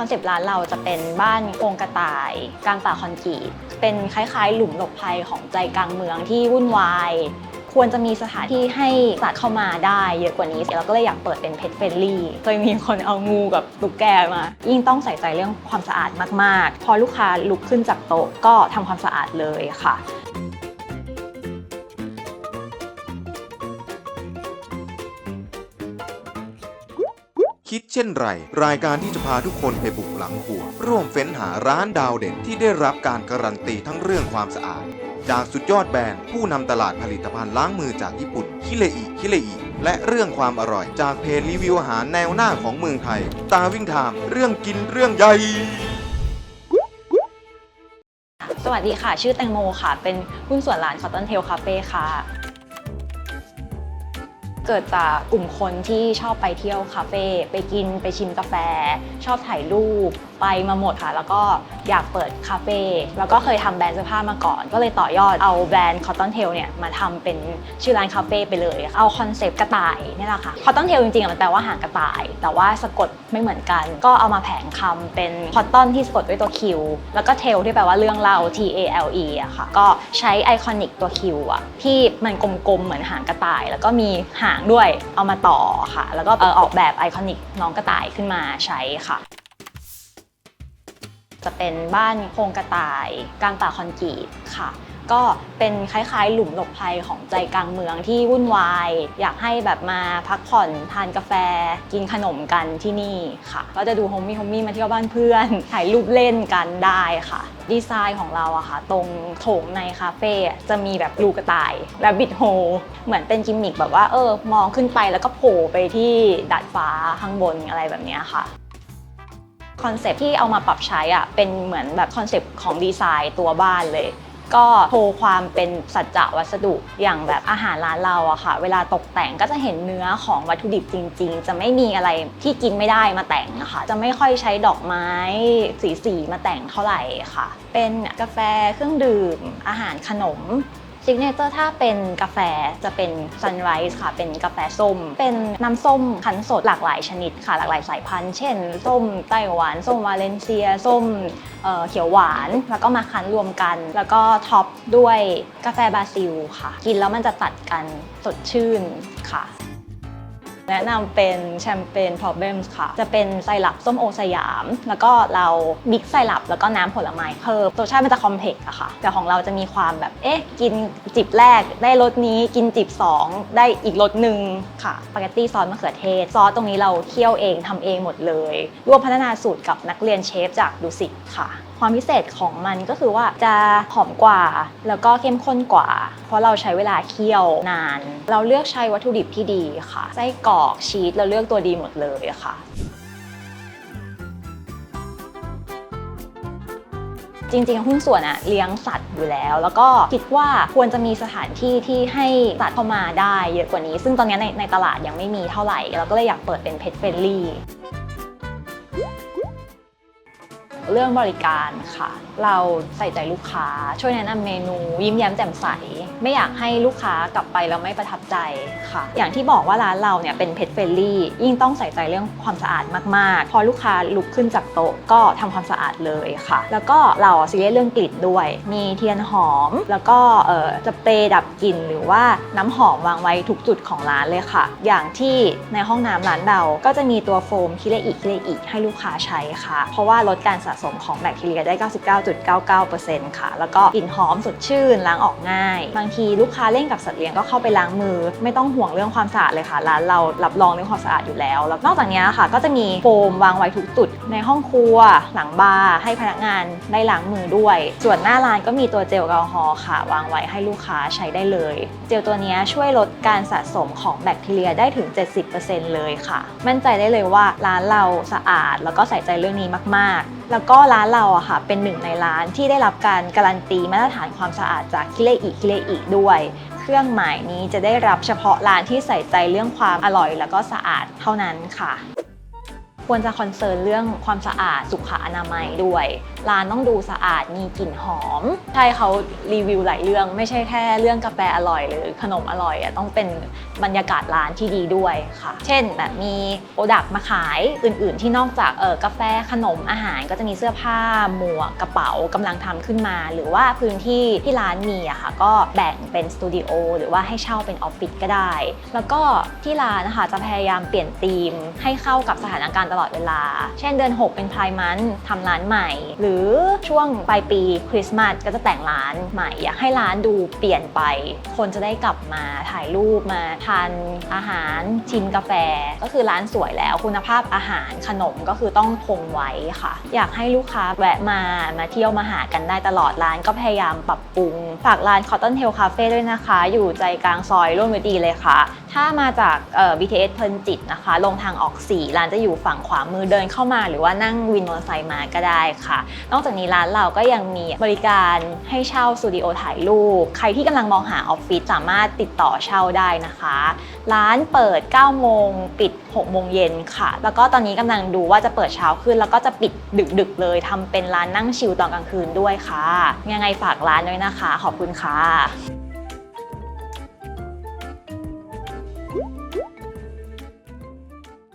อนเซปต์ร้านเราจะเป็นบ้านโครงกระต่าย กลางป่าคอนกรีต เป็นคล้ายๆ หลุมหลบภัยของใจกลางเมืองที่วุ่นวาย ควรจะมีสถานที่ให้สัตว์เข้ามาได้เยอะกว่านี้เราก็เลยอยากเปิดเป็นเพ t เฟ n ลี่เคยมีคนเอางูกับตุ๊กแกมา ยิ่งต้องใส่ใจเรื่องความสะอาดมากๆ พอลูกค้าลุกขึ้นจากโต๊ะก็ทำความสะอาดเลยค่ะ คิดเช่นไร รายการที่จะพาทุกคนไปบุกหลังครัว ร่วมเฟ้นหาร้านดาวเด่นที่ได้รับการการันตีทั้งเรื่องความสะอาด จากสุดยอดแบรนด์ผู้นำตลาดผลิตภัณฑ์ล้างมือจากญี่ปุ่นคิเลอิคิเลอิและเรื่องความอร่อย จากเพจรีวิวอาหารแนวหน้าของเมืองไทย ตาวิ่งไทม์เรื่องกินเรื่องใหญ่สวัสดีค่ะ ชื่อแตงโมค่ะ เป็นหุ้นส่วนร้าน Cotton Tail Cafe ค่ะ เกิดจากกลุ่มคนที่ชอบไปเที่ยวคาเฟ่ไปกินไปชิมกาแฟ ชอบถ่ายรูปไปมาหมดค่ะ แล้วก็อยากเปิดคาเฟ่แล้วก็เคยทำแบรนด์เสื้อผ้ามาก่อน ก็เลยต่อยอดเอาแบรนด์ Cotton Tail เนี่ยมาทำเป็นชื่อร้านคาเฟ่ไปเลย เอาคอนเซปต์กระต่ายนี่แหละค่ะ Cotton Tail จริงๆมันแปลว่าหางกระต่าย แต่ว่าสะกดไม่เหมือนกัน ก็เอามาแผงคำเป็น Cotton ที่สะกดด้วยตัว Q แล้วก็ Tail ที่แปลว่าเรื่องเล่า T A L E อะค่ะ ก็ใช้ไอคอนิกตัว Q อะที่มันกลมๆเหมือนหางกระต่าย แล้วก็มีหางด้วยเอามาต่อค่ะ แล้วก็ออออกแบบไอคอนิกน้องกระต่ายขึ้นมาใช้ค่ะ จะเป็นบ้านโครงกระต่ายกลางป่าคอนกรีตค่ะ ก็เป็นคล้ายๆ หลุมหลบภัยของใจกลางเมืองที่วุ่นวาย อยากให้แบบมาพักผ่อนทานกาแฟ กินขนมกันที่นี่ค่ะ ก็จะดูโฮมมี่โฮมมี่มาเที่ยวบ้านเพื่อน ถ่ายรูปเล่นกันได้ค่ะ ดีไซน์ของเราอะค่ะ ตรงโถงในคาเฟ่จะมีแบบรูกระต่ายและบิดโฮเหมือนเป็นกิมมิคแบบว่าเออ มองขึ้นไปแล้วก็โผล่ไปที่ดาดฟ้าข้างบนอะไรแบบนี้ค่ะคอนเซปที่เอามาปรับใช้อะเป็นเหมือนแบบคอนเซปของดีไซน์ตัวบ้านเลย ก็โชว์ความเป็นสัจจะวัสดุอย่างแบบอาหารร้านเราอะค่ะ เวลาตกแต่งก็จะเห็นเนื้อของวัตถุดิบจริง ๆ จะไม่มีอะไรที่กินไม่ได้มาแต่งนะคะ จะไม่ค่อยใช้ดอกไม้สีๆมาแต่งเท่าไหร่ค่ะ เป็นกาแฟเครื่องดื่มอาหารขนม ซิกเนเจอร์ถ้าเป็นกาแฟจะเป็นซันไรส์ค่ะ เป็นกาแฟส้ม เป็นน้ำส้มคั้นสดหลากหลายชนิดค่ะ หลากหลายสายพันธุ์ เช่น ส้มไต้หวัน ส้มวาเลนเซีย ส้มเเขียวหวาน แล้วก็มาคั้นรวมกัน แล้วก็ท็อปด้วยกาแฟบราซิลค่ะ กินแล้วมันจะตัดกันสดชื่นค่ะ แนะนำเป็นแชมเปญ Problems ค่ะ จะเป็นไซรัปส้มโอสยาม แล้วก็เรามิกไซรัปแล้วก็น้ำผลไม้เพิ่มรสชาติมันจะคอมเพล็กซ์อะค่ะ แต่ของเราจะมีความแบบ เอ๊ะ กินจิบแรกได้รสนี้กินจิบ 2 ได้อีกรสหนึ่งค่ะสปาเกตตี้ซอสมะเขือเทศ ซอสตรงนี้เราเคี่ยวเองทำเองหมดเลย ร่วมพัฒนาสูตรกับนักเรียนเชฟจากดุสิตค่ะ ความพิเศษของมันก็คือว่าจะหอมกว่า แล้วก็เข้มข้นกว่า เพราะเราใช้เวลาเคี่ยวนาน เราเลือกใช้วัตถุดิบที่ดีค่ะไส้กรอกชีสเราเลือกตัวดีหมดเลยค่ะจริงๆหุ้นส่วนอะเลี้ยงสัตว์อยู่แล้ว แล้วก็คิดว่าควรจะมีสถานที่ที่ให้สัตว์เข้ามาได้เยอะกว่านี้ ซึ่งตอนนี้ในในตลาดยังไม่มีเท่าไหร่ เราก็เลยอยากเปิดเป็น Pet Friendly เรื่องบริการค่ะ เราใส่ใจลูกค้า ช่วยแนะนำเมนู ยิ้มแย้มแจ่มใส ไม่อยากให้ลูกค้ากลับไปแล้วไม่ประทับใจค่ะ อย่างที่บอกว่าร้านเราเนี่ยเป็นเพ t เฟ n ลี่ยิ่งต้องใส่ใจเรื่องความสะอาดมากๆ พอลูกค้าลุกขึ้นจากโต๊ะก็ทำความสะอาดเลยค่ะ แล้วก็เราซีเรียสเรื่องกลิ่นด้วย มีเทียนหอม แล้วก็เอ่อสเปรย์ดับกลิ่นหรือว่าน้ำหอมวางไว้ทุกจุดของร้านเลยค่ะ อย่างที่ในห้องน้ำร้านเราก็จะมีตัวโฟมคิเลอิคิเลอิให้ลูกค้าใช้ค่ะ เพราะว่าลดการสะสมของแบคทีเรียได้ 99.99%ค่ะ แล้วก็กลิ่นหอมสดชื่นล้างออกง่าย บางทีลูกค้าเล่นกับสัตว์เลี้ยงก็เข้าไปล้างมือ ไม่ต้องห่วงเรื่องความสะอาดเลยค่ะร้านเรารับรองเรื่องความสะอาดอยู่แล้ว แล้วนอกจากนี้ค่ะ ก็จะมีโฟมวางไว้ทุกจุดในห้องครัว หลังบาร์ให้พนักงานได้ล้างมือด้วย ส่วนหน้าร้านก็มีตัวเจลแอลกอฮอล์ค่ะ วางไว้ให้ลูกค้าใช้ได้เลย เจลตัวนี้ช่วยลดการสะสมของแบคทีเรียได้ถึง 70%เลยค่ะ มั่นใจได้เลยว่าร้านเราสะอาดแล้วก็ใส่ใจเรื่องนี้มาก ๆ แล้วก็ร้านเราอะค่ะเป็นหนึ่งในร้านที่ได้รับการการันตีมาตรฐานความสะอาดจากคิเลอิคิเลอิด้วย เครื่องหมายนี้จะได้รับเฉพาะร้านที่ใส่ใจเรื่องความอร่อย แล้วก็สะอาดเท่านั้นค่ะ ควรจะคอนเซิร์นเรื่องความสะอาดสุขอนามัยด้วยร้านต้องดูสะอาดมีกลิ่นหอม ใช่เขารีวิวหลายเรื่อง ไม่ใช่แค่เรื่องกาแฟอร่อยหรือขนมอร่อยอะต้องเป็นบรรยากาศร้านที่ดีด้วยค่ะ เช่นแบบมีโปรดักต์มาขายอื่น ๆ ที่นอกจากเออกาแฟขนมอาหารก็จะมีเสื้อผ้าหมวกกระเป๋ากำลังทำขึ้นมา หรือว่าพื้นที่ที่ร้านมีอะค่ะก็แบ่งเป็นสตูดิโอหรือว่าให้เช่าเป็นออฟฟิศก็ได้ แล้วก็ที่ร้านนะคะจะพยายามเปลี่ยนธีมให้เข้ากับสถานการณ์ตลอดเวลา เช่นเดือน 6 เป็นพายมันทำร้านใหม่หรือช่วงปลายปีคริสต์มาสก็จะแต่งร้านใหม่อยากให้ร้านดูเปลี่ยนไป คนจะได้กลับมาถ่ายรูปมาทานอาหารชิมกาแฟ ก็คือร้านสวยแล้วคุณภาพอาหารขนมก็คือต้องคงไว้ค่ะ อยากให้ลูกค้าแวะมามาเที่ยวมาหากันได้ตลอดร้านก็พยายามปรับปรุง ฝากร้าน Cotton Tail Cafe ด้วยนะคะ อยู่ใจกลางซอยร่วมฤดีเลยค่ะ ถ้ามาจากเอ่อ BTS เพลินจิตนะคะ ลงทางออก 4 ร้านจะอยู่ฝั่งขวามือเดินเข้ามา หรือว่านั่งวินมอเตอร์ไซค์มาก็ได้ค่ะนอกจากนี้ร้านเราก็ยังมีบริการให้เช่าสตูดิโอถ่ายรูป ใครที่กำลังมองหาออฟฟิศสามารถติดต่อเช่าได้นะคะ ร้านเปิด 9 โมง ปิด 6 โมงเย็นค่ะ แล้วก็ตอนนี้กำลังดูว่าจะเปิดเช้าขึ้น แล้วก็จะปิดดึกๆเลยทำเป็นร้านนั่งชิลตอนกลางคืนด้วยค่ะ ยังไงฝากร้านด้วยนะคะ ขอบคุณค่ะ